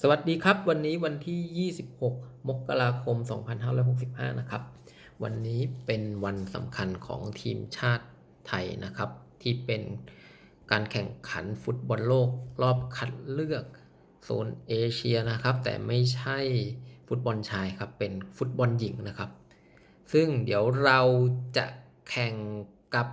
สวัสดีครับ วันนี้วันที่ 26 มกราคม 2565 นะครับ วันนี้เป็นวันสำคัญของทีมชาติไทยนะครับ ที่เป็นการแข่งขันฟุตบอลโลกรอบคัดเลือกโซนเอเชียนะครับ แต่ไม่ใช่ฟุตบอลชายครับ เป็นฟุตบอลหญิงนะครับ ซึ่งเดี๋ยวเราจะแข่งกับ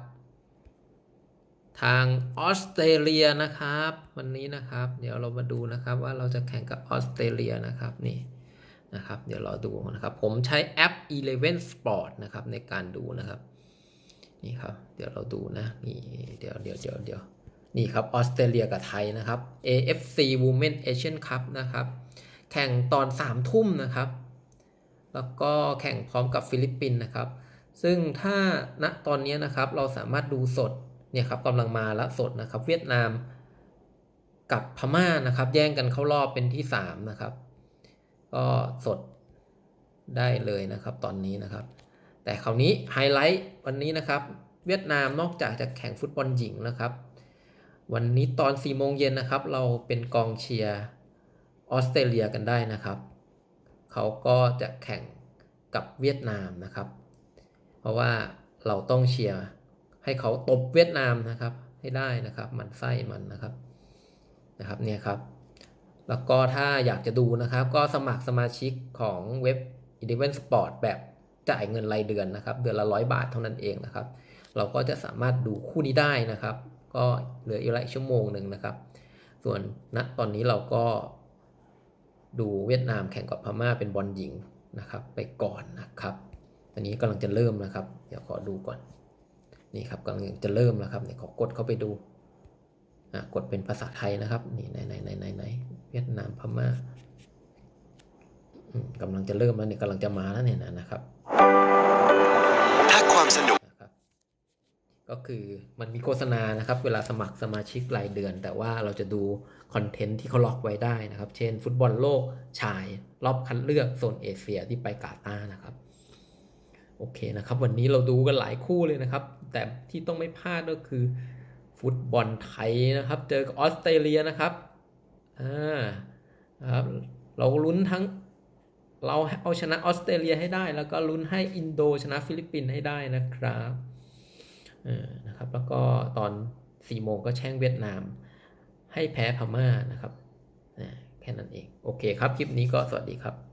ทางออสเตรเลียนะครับ วันนี้นะครับ เดี๋ยวเรามาดูนะครับว่าเราจะแข่งกับออสเตรเลียนะครับนี่นะครับ เดี๋ยวเราดูนะครับ ผมใช้แอป Eleven Sport นะครับในการดูนะครับนี่ครับ เดี๋ยวเราดูนะนี่เดี๋ยวเดี๋ยวเดี๋ยวเดี๋ยวนี่ครับออสเตรเลียกับไทยนะครับ AFC Women Asian Cup นะครับ แข่งตอน3ทุ่มนะครับ แล้วก็แข่งพร้อมกับฟิลิปปินส์นะครับ ซึ่งถ้าณตอนนี้นะครับเราสามารถดูสด เนี่ยครับกำลังมาแล้วสดนะครับ เวียดนามกับพม่านะครับ แย่งกันเข้ารอบเป็นที่3นะครับ ก็สดได้เลยนะครับ ตอนนี้นะครับ แต่คราวนี้ไฮไลท์วันนี้นะครับ เวียดนามนอกจากจะแข่งฟุตบอลหญิงนะครับ วันนี้ตอน4โมงเย็นนะครับ เราเป็นกองเชียร์ออสเตรเลียกันได้นะครับ เขาก็จะแข่งกับเวียดนามนะครับ เพราะว่าเราต้องเชียร์ ให้เขาตบเวียดนามนะครับ ให้ได้นะครับ มันไส้มันนะครับนะครับเนี่ยครับ แล้วก็ถ้าอยากจะดูนะครับ ก็สมัครสมาชิกของเว็บ Eleven Sport แบบจ่ายเงินรายเดือนนะครับ เดือนละร้อยบาทเท่านั้นเองนะครับ เราก็จะสามารถดูคู่นี้ได้นะครับ ก็เหลืออีกหลายชั่วโมงหนึ่งนะครับ ส่วนณตอนนี้เราก็ดูเวียดนามแข่งกับพม่าเป็นบอลหญิงนะครับ ไปก่อนนะครับอันนี้กำลังจะเริ่มนะครับ เดี๋ยวขอดูก่อน นี่ครับกำลังจะเริ่มแล้วครับเนี่ยขอกดเข้าไปดูอะกดเป็นภาษาไทยนะครับนี่ไหนไหนไหนไหนไหนเวียดนามพม่าอืมกำลังจะเริ่มแล้วเนี่ยกำลังจะมาแล้วเนี่ยนะนะครับถ้าความสนุกนะครับ ก็คือมันมีโฆษณานะครับ เวลาสมัครสมาชิกรายเดือน แต่ว่าเราจะดูคอนเทนต์ที่เขาล็อกไว้ได้นะครับ เช่น ฟุตบอลโลกชาย รอบคัดเลือกโซนเอเชียที่ไปกาตาร์นะครับ โอเคนะครับ วันนี้เราดูกันหลายคู่เลยนะครับ แต่ที่ต้องไม่พลาดก็คือ ฟุตบอลไทยนะครับ เจอกับออสเตรเลียนะครับอ่าครับเราลุ้นทั้งเราเอาชนะออสเตรเลียให้ได้ แล้วก็ลุ้นให้อินโดชนะฟิลิปปินส์ให้ได้นะครับเออนะครับ แล้วก็ตอน4โมงก็แช่งเวียดนาม ให้แพ้พม่านะครับแค่นั้นเอง โอเคครับ คลิปนี้ก็สวัสดีครับ